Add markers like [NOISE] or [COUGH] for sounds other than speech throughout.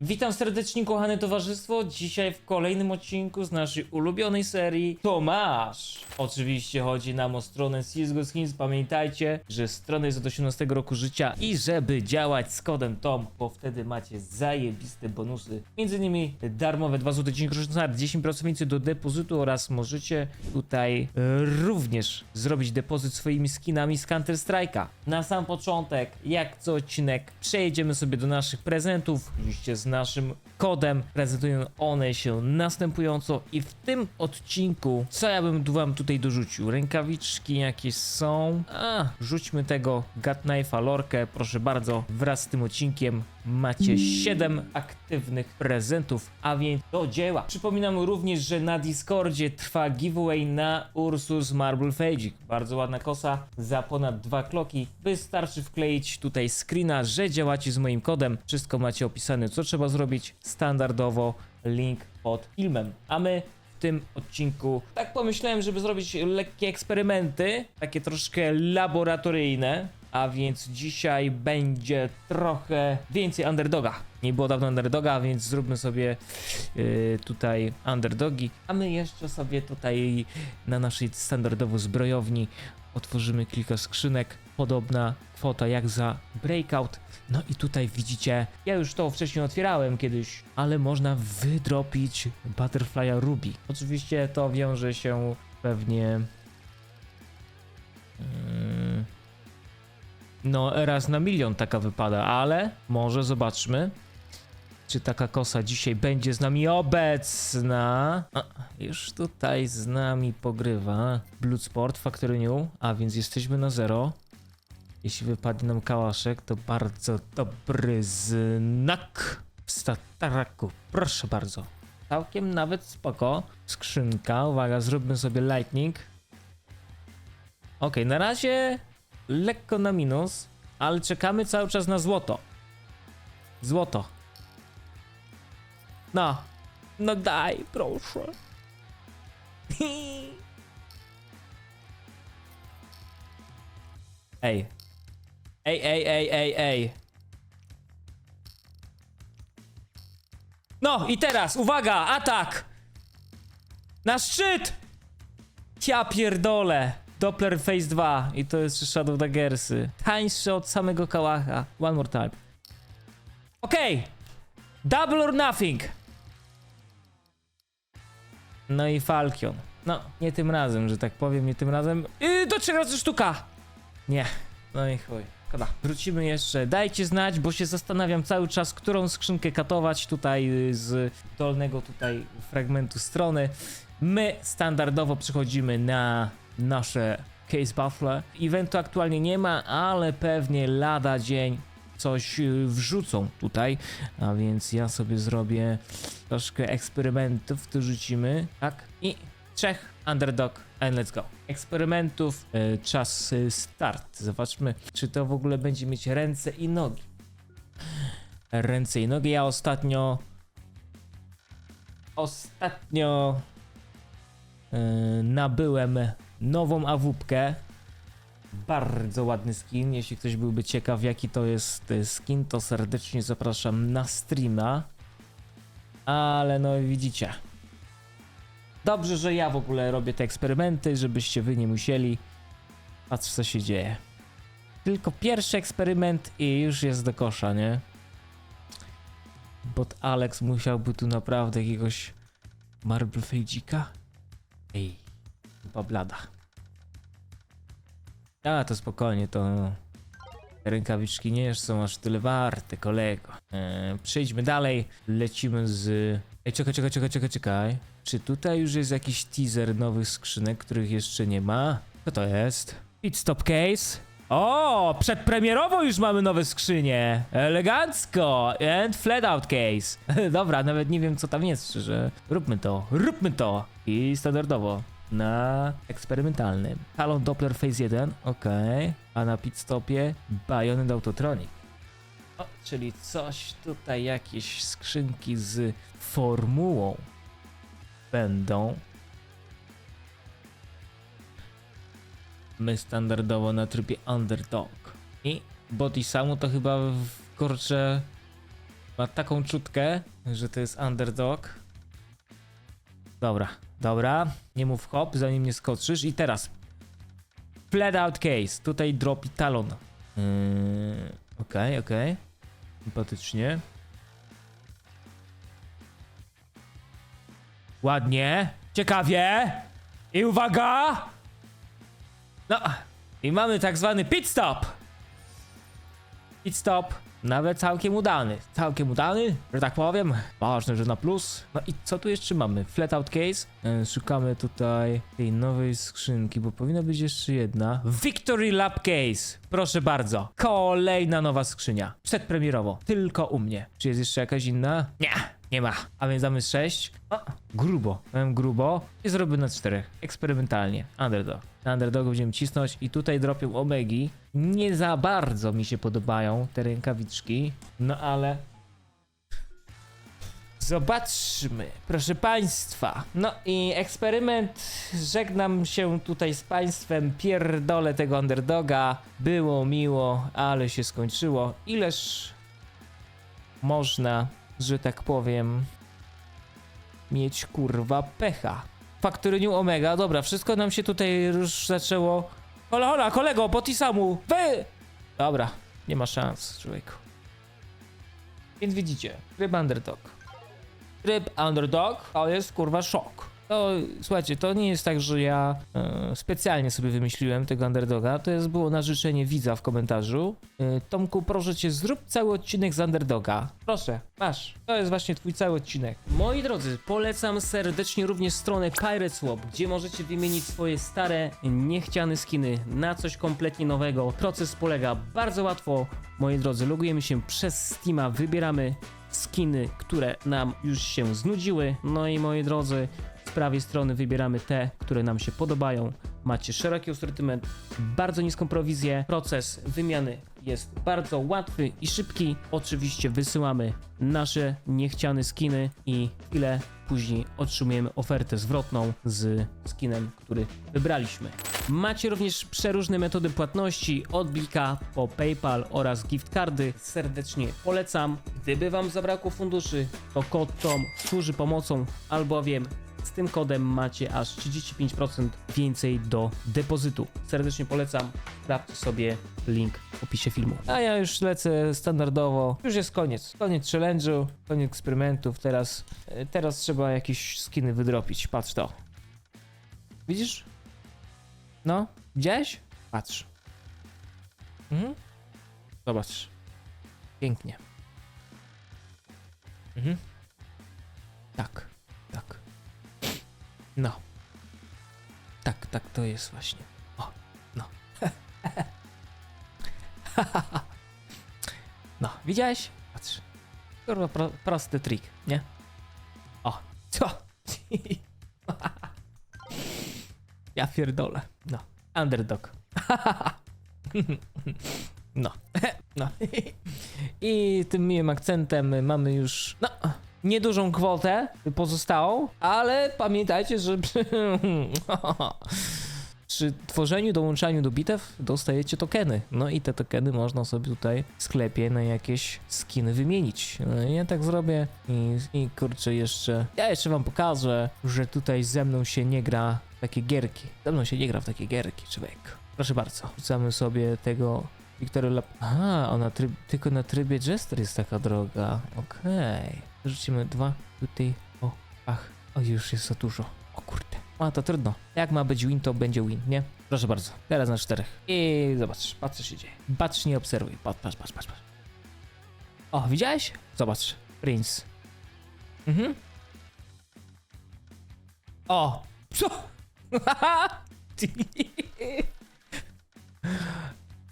Witam serdecznie kochane towarzystwo, dzisiaj w kolejnym odcinku z naszej ulubionej serii Tomasz. Oczywiście chodzi nam o stronę CSGO Skins, pamiętajcie, że strona jest od 18 roku życia i żeby działać z kodem TOM, bo wtedy macie zajebiste bonusy, między innymi darmowe 2 zł 10 groszy na 10% więcej do depozytu oraz możecie tutaj e, również zrobić depozyt swoimi skinami z Counter Strike'a. Na sam początek, jak co odcinek, przejedziemy sobie do naszych prezentów, oczywiście z naszym kodem. Prezentują one się następująco i w tym odcinku, co ja bym wam tutaj dorzucił? Rękawiczki jakieś są. A, rzućmy tego Gut lorkę, proszę bardzo. Wraz z tym odcinkiem macie 7 aktywnych prezentów, a więc do dzieła. Przypominam również, że na Discordzie trwa giveaway na Ursus Marble Fadzik. Bardzo ładna kosa za ponad dwa kloki. Wystarczy wkleić tutaj screena, że działacie z moim kodem. Wszystko macie opisane, co trzeba zrobić. Standardowo link pod filmem. A my w tym odcinku tak pomyślałem, żeby zrobić lekkie eksperymenty, takie troszkę laboratoryjne. A więc dzisiaj będzie trochę więcej underdoga. Nie było dawno underdoga, więc zróbmy sobie yy, tutaj underdogi. A my jeszcze sobie tutaj na naszej standardowo zbrojowni otworzymy kilka skrzynek. Podobna kwota jak za breakout. No i tutaj widzicie, ja już to wcześniej otwierałem kiedyś, ale można wydropić Butterfly'a Ruby. Oczywiście to wiąże się pewnie. Yy, no, raz na milion taka wypada, ale może zobaczmy, czy taka kosa dzisiaj będzie z nami obecna. A, już tutaj z nami pogrywa Bloodsport Factory New, a więc jesteśmy na zero. Jeśli wypadnie nam kałaszek, to bardzo dobry znak w stataraku. Proszę bardzo. Całkiem nawet spoko. Skrzynka, uwaga, zróbmy sobie lightning. Okej, na razie lekko na minus, ale czekamy cały czas na złoto. Złoto. No. No daj, proszę. Ej. Ej, ej, ej, ej, ej. No i teraz, uwaga, atak! Na szczyt! Ja pierdolę. Doppler Phase 2 i to jest Shadow Daggersy. Tańsze od samego kałacha. One more time. Okej. Double or nothing. No i Falcon. No, nie tym razem, że tak powiem, nie tym razem. Yy, do trzech razy sztuka! Nie. No i chuj. Szkoda. Wrócimy jeszcze. Dajcie znać, bo się zastanawiam cały czas, którą skrzynkę katować tutaj y, z dolnego tutaj fragmentu strony. My standardowo przechodzimy na nasze case buffle. Eventu aktualnie nie ma, ale pewnie lada dzień coś y, wrzucą tutaj, a więc ja sobie zrobię troszkę eksperymentów, tu rzucimy, tak, i trzech underdog and let's go. Eksperymentów, y, czas y, start. Zobaczmy, czy to w ogóle będzie mieć ręce i nogi. Ręce i nogi. Ja ostatnio ostatnio nabyłem nową awupkę. Bardzo ładny skin. Jeśli ktoś byłby ciekaw, jaki to jest y, skin, to serdecznie zapraszam na streama. Ale no widzicie. Dobrze, że ja w ogóle robię te eksperymenty, żebyście wy nie musieli. Patrz, co się dzieje. Tylko pierwszy eksperyment i już jest do kosza, nie? Bot Alex musiałby tu naprawdę jakiegoś Marble Fejdzika? Ej, chyba blada. A, to spokojnie, to rękawiczki nie są aż tyle warte, kolego. Eee, przejdźmy dalej, lecimy z... Ej, czekaj, czekaj, czekaj, czekaj, czekaj. Czy tutaj już jest jakiś teaser nowych skrzynek, których jeszcze nie ma? Co to jest? Pit stop case? O, przedpremierowo już mamy nowe skrzynie. Elegancko. And flat out case. [LAUGHS] Dobra, nawet nie wiem co tam jest, szczerze. Róbmy to, róbmy to. I standardowo. Na eksperymentalnym. Talon Doppler Phase 1, ok. A na pit stopie Bayonet Autotronic. O, czyli coś tutaj, jakieś skrzynki z formułą będą. My standardowo na trybie underdog. I body samu to chyba w kurczę ma taką czutkę, że to jest underdog. Dobra, dobra. Nie mów hop, zanim nie skoczysz. I teraz. Flat out case. Tutaj dropi talon. Yy, Okej, okej. Sympatycznie. Ładnie. Ciekawie. I uwaga! No, i mamy tak zwany pit stop. Pit stop, nawet całkiem udany. Całkiem udany, że tak powiem. Ważne, że na plus. No i co tu jeszcze mamy? Flat out case. E, Szukamy tutaj tej nowej skrzynki, bo powinna być jeszcze jedna. Victory Lab Case. Proszę bardzo. Kolejna nowa skrzynia. Przedpremierowo. Tylko u mnie. Czy jest jeszcze jakaś inna? Nie. Nie ma. A więc damy 6. O, grubo. Mam grubo. I zrobię na 4. Eksperymentalnie. Underdog. Na underdogu będziemy cisnąć i tutaj dropią omegi. Nie za bardzo mi się podobają te rękawiczki. No ale... Zobaczmy, proszę Państwa. No i eksperyment. Żegnam się tutaj z Państwem. Pierdolę tego underdoga. Było miło, ale się skończyło. Ileż można, że tak powiem, mieć kurwa pecha. Faktoryniu Omega, dobra, wszystko nam się tutaj już zaczęło. Hola, hola, kolego, po samu, wy! Dobra, nie ma szans, człowieku. Więc widzicie, tryb underdog. Tryb underdog to jest kurwa szok. To, słuchajcie, to nie jest tak, że ja e, specjalnie sobie wymyśliłem tego underdoga. To jest było na życzenie widza w komentarzu. E, Tomku, proszę cię, zrób cały odcinek z underdoga. Proszę, masz. To jest właśnie twój cały odcinek. Moi drodzy, polecam serdecznie również stronę Pirate Swap, gdzie możecie wymienić swoje stare, niechciane skiny na coś kompletnie nowego. Proces polega bardzo łatwo. Moi drodzy, logujemy się przez Steama, wybieramy skiny, które nam już się znudziły. No i moi drodzy, prawej strony wybieramy te, które nam się podobają. Macie szeroki asortyment, bardzo niską prowizję. Proces wymiany jest bardzo łatwy i szybki. Oczywiście wysyłamy nasze niechciane skiny i chwilę później otrzymujemy ofertę zwrotną z skinem, który wybraliśmy. Macie również przeróżne metody płatności, od Blika po PayPal oraz gift cardy. Serdecznie polecam. Gdyby Wam zabrakło funduszy, to kod TOM służy pomocą, albowiem z tym kodem macie aż 35% więcej do depozytu. Serdecznie polecam. Sprawdźcie sobie link w opisie filmu. A ja już lecę standardowo. Już jest koniec. Koniec challenge'u, koniec eksperymentów. Teraz, e, teraz trzeba jakieś skiny wydropić. Patrz to. Widzisz? No, widziałeś? Patrz. Mhm. Zobacz. Pięknie. Mhm. Tak, tak. No. Tak, tak to jest właśnie. O, no. [LAUGHS] no, widziałeś? Patrz. Kurwa, pro, prosty trik, nie? O, co? [LAUGHS] ja pierdolę. No, underdog. [LAUGHS] no, no. I tym miłym akcentem mamy już, no, niedużą kwotę pozostałą, ale pamiętajcie, że przy, [LAUGHS] przy tworzeniu, dołączaniu do bitew dostajecie tokeny. No i te tokeny można sobie tutaj w sklepie na jakieś skiny wymienić. No ja tak zrobię i, i kurczę jeszcze, ja jeszcze wam pokażę, że tutaj ze mną się nie gra w takie gierki. Ze mną się nie gra w takie gierki, człowiek. Proszę bardzo, rzucamy sobie tego Victory Lab. Aha, ona tryb, tylko na trybie Jester jest taka droga. Okej. Rzucimy dwa tutaj. O, ach. O, już jest za dużo. O kurde. A, to trudno. Jak ma być win, to będzie win, nie? Proszę bardzo. Teraz na czterech. I zobacz, patrz co się dzieje. Patrz, nie obserwuj. Patrz, patrz, patrz. patrz. O, widziałeś? Zobacz. Prince. Mhm. O! Co? [LAUGHS]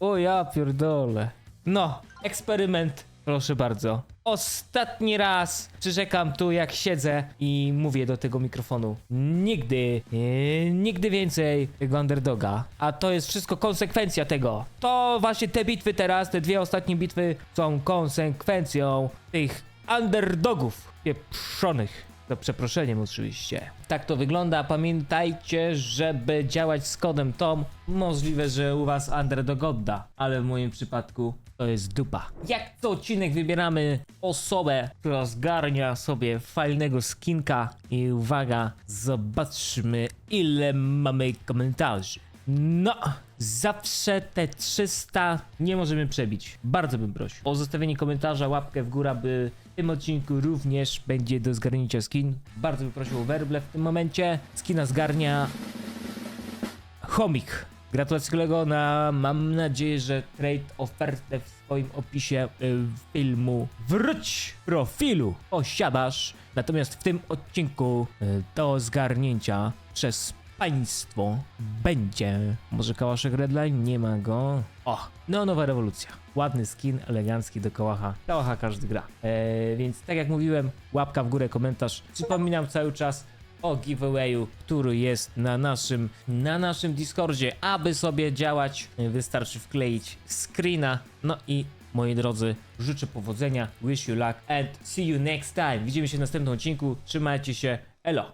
O ja pierdolę. No, eksperyment, proszę bardzo. Ostatni raz przyrzekam tu jak siedzę i mówię do tego mikrofonu. Nigdy, e, nigdy więcej tego underdoga. A to jest wszystko konsekwencja tego. To właśnie te bitwy teraz, te dwie ostatnie bitwy są konsekwencją tych underdogów pieprzonych. Za przeproszeniem oczywiście. Tak to wygląda. Pamiętajcie, żeby działać z kodem TOM. Możliwe, że u was underdog odda, ale w moim przypadku to jest dupa. Jak co odcinek wybieramy osobę, która zgarnia sobie fajnego skinka i uwaga, zobaczmy ile mamy komentarzy. No, zawsze te 300 nie możemy przebić. Bardzo bym prosił o zostawienie komentarza, łapkę w górę, by w tym odcinku również będzie do zgarnięcia skin. Bardzo bym prosił o werble w tym momencie. Skina zgarnia Chomik. Gratulacje kolego na, mam nadzieję, że trade ofertę w swoim opisie y, filmu Wróć profilu posiadasz. Natomiast w tym odcinku y, do zgarnięcia przez państwo będzie. Może kałaszek Redline? Nie ma go. O, no nowa rewolucja. Ładny skin, elegancki do kałacha. Kałacha każdy gra. E, więc tak jak mówiłem, łapka w górę, komentarz. Przypominam cały czas, o giveawayu, który jest na naszym, na naszym Discordzie. Aby sobie działać, wystarczy wkleić screena. No i moi drodzy, życzę powodzenia, wish you luck and see you next time. Widzimy się w następnym odcinku. Trzymajcie się, elo!